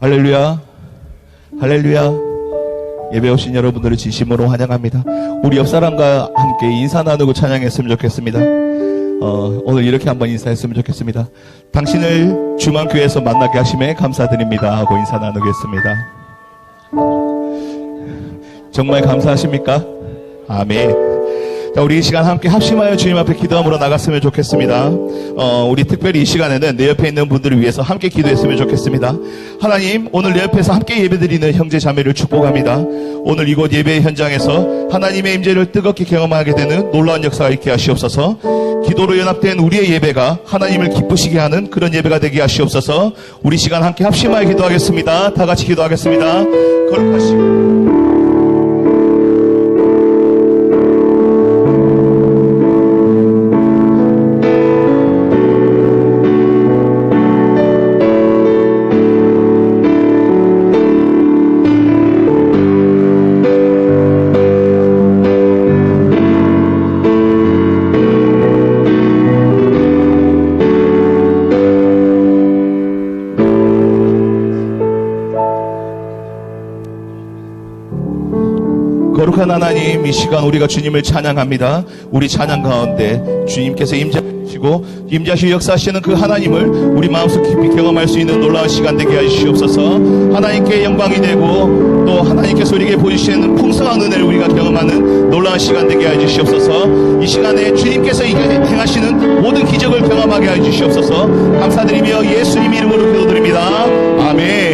할렐루야. 할렐루야. 예배 오신 여러분들을 진심으로 환영합니다. 우리 옆 사람과 함께 인사 나누고 찬양했으면 좋겠습니다. 어, 오늘 이렇게 한번 인사했으면 좋겠습니다. 당신을 주만교회에서 만나게 하심에 감사드립니다. 하고 인사 나누겠습니다. 정말 감사하십니까? 아멘. 자, 우리 이 시간 함께 합심하여 주님 앞에 기도함으로 나갔으면 좋겠습니다. 어, 우리 특별히 이 시간에는 내 옆에 있는 분들을 위해서 함께 기도했으면 좋겠습니다. 하나님, 오늘 내 옆에서 함께 예배드리는 형제 자매를 축복합니다. 오늘 이곳 예배 현장에서 하나님의 임재를 뜨겁게 경험하게 되는 놀라운 역사가 있게 하시옵소서. 기도로 연합된 우리의 예배가 하나님을 기쁘시게 하는 그런 예배가 되게 하시옵소서. 우리 시간 함께 합심하여 기도하겠습니다. 다 같이 기도하겠습니다. 거룩하시고 거룩한 하나님, 이 시간 우리가 주님을 찬양합니다. 우리 찬양 가운데 주님께서 임재하시고 임재하시고 역사하시는 그 하나님을 우리 마음속 깊이 경험할 수 있는 놀라운 시간 되게 하시옵소서. 하나님께 영광이 되고 또 하나님께서 우리에게 보여주시는 풍성한 은혜를 우리가 경험하는 놀라운 시간 되게 해주시옵소서. 이 시간에 주님께서 행하시는 모든 기적을 경험하게 해주시옵소서. 감사드리며 예수님 이름으로 기도드립니다. 아멘.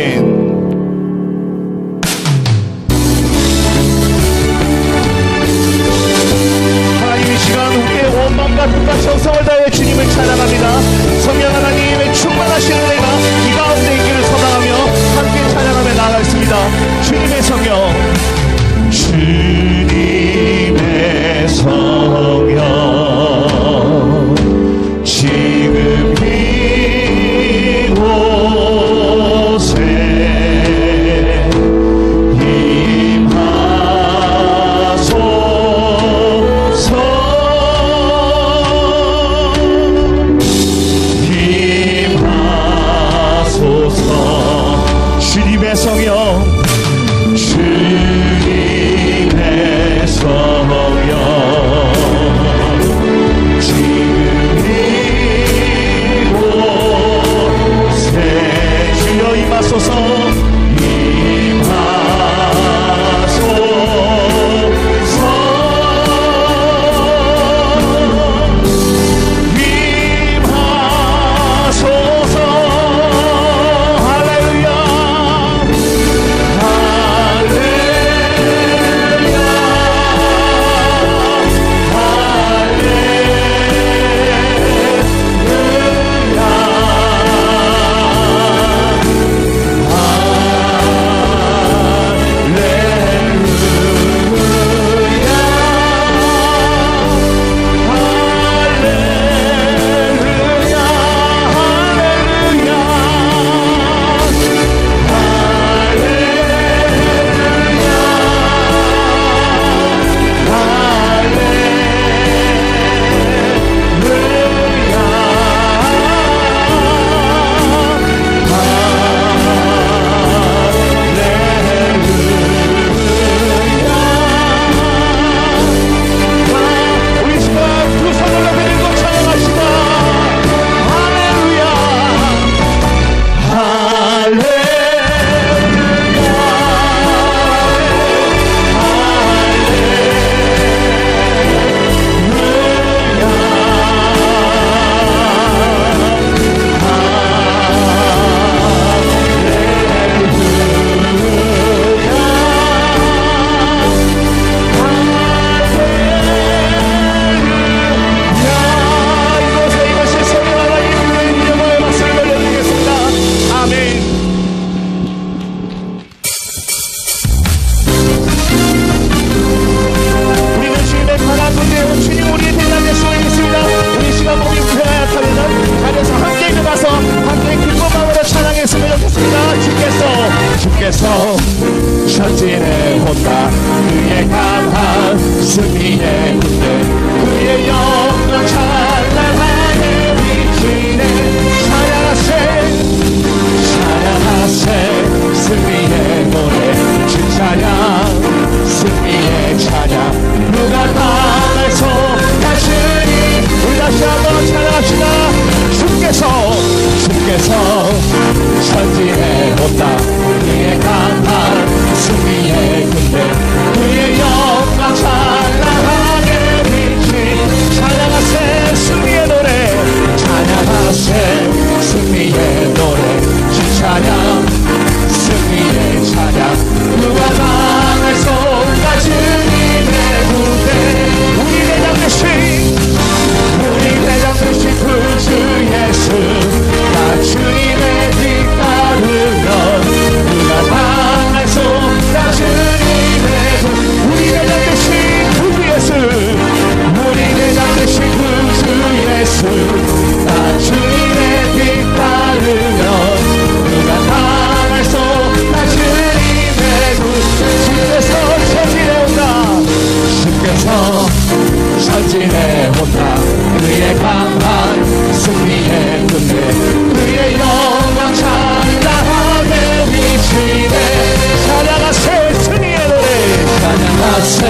새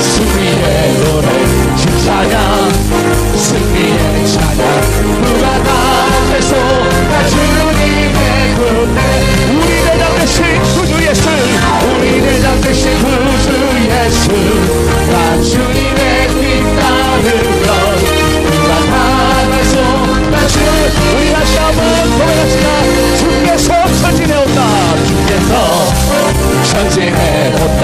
승리의 노래 찬양 승리의 찬양 누가 나에서 나 주님의 군대. 우리를 담대신 구주 예수 우리를 담대신 구주 예수. 나 주님의 빛나는 것 누가 나에서 나 주 우리 다시 한번 고백합시다. 주께서 천진해 온다. 주께서 천진해 온다.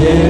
예